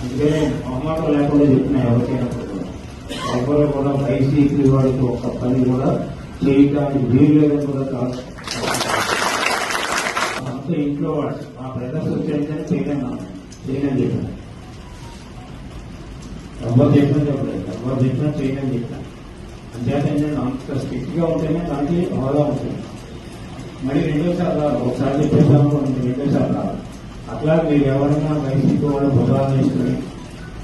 అందుకనే మొహమాటం లేకుండా చెప్తున్నా ఎవరికైనా ఎవరు కూడా వైసీపీ వాడికి ఒక పని కూడా చేయటానికి వీలు లేదని కూడా కాదు. అంత ఇంట్లో వాడు మా బ్రదర్స్ వచ్చేసరికి చేయలేను చేయనని చెప్పాను. ఎవరు చెప్పినా చెప్పలేదు. ఎవరు చెప్పినా చేయనని చెప్పాను. అంతేకాదు నేను అంత స్ట్రిక్ట్గా ఉంటేనే దానికి హోదా ఉంటుంది. మరి రెండోసారి రాదు. ఒకసారి చెప్పేసాము రెండోసారి రాదు. అట్లా మీరు ఎవరైనా వైసీపీ వాళ్ళు బుధవారం చేసుకుని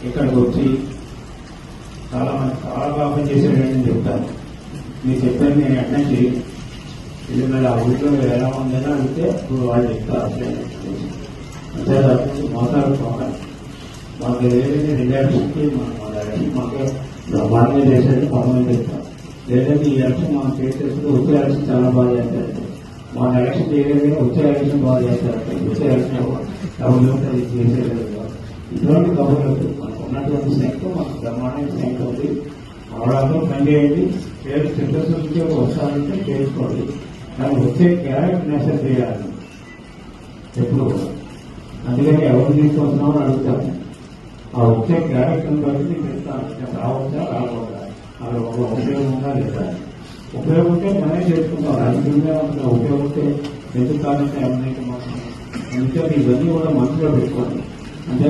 ఇక్కడికి వచ్చి చాలా మంది చాలా పాపం చేసేటని చెప్తాను మీరు చెప్పాను నేను ఎట్లా చేయను ఇది మరి ఆ ఊళ్ళో ఎలా ఉందని అడిగితే ఇప్పుడు వాళ్ళు చెప్తారు. అట్లే అంతే తప్పించి మోసాలు పోవాలి మాకు ఏదైతే రెండు ఎలక్షన్కి మన ఎలక్షన్ మాకు బ్రహ్మాండంగా చేసేది పదమూడు చెప్తాం లేదంటే ఈ ఎలక్షన్ మనం చేసేసి వచ్చే ఎలక్షన్ చాలా బాగా చేస్తారు. మన ఎలక్షన్ చేయలేదు కానీ వచ్చే ఎలక్షన్ బాగా చేస్తారు. వచ్చే ఎలక్షన్ ఎవరు? ఉంటుంది చేసేది ఇటువంటి కబుర్లు మనకు ఉన్నటువంటి శక్తి మనకు బ్రహ్మాండమైన శక్తి ఉంది. అవడాతో పని చేయండి. పేరు చిత్తశుద్ధికి వస్తారంటే చేసుకోండి కానీ వచ్చే క్యారెక్ట్ నేషన్ చేయాలి. ఎప్పుడు? అందుకని ఎవరు తీసుకొస్తున్నామని అడుగుతాను. ఆ వచ్చే క్యారెక్టర్ బట్టి నేను చెప్తాను. రావచ్చా? రాకూడదా? అక్కడ ఒక ఉపయోగం ఉందా లేదా? ఉపయోగం ఉంటే మనమే చేసుకుంటాం రాజకీయంగా ఉంటున్నా ఉపయోగం ఉంటే ఎందుకు కాదంటే ఎవరినైతే మాత్రం. అందుకే ఇవన్నీ కూడా మనసులో పెట్టుకోండి అంతే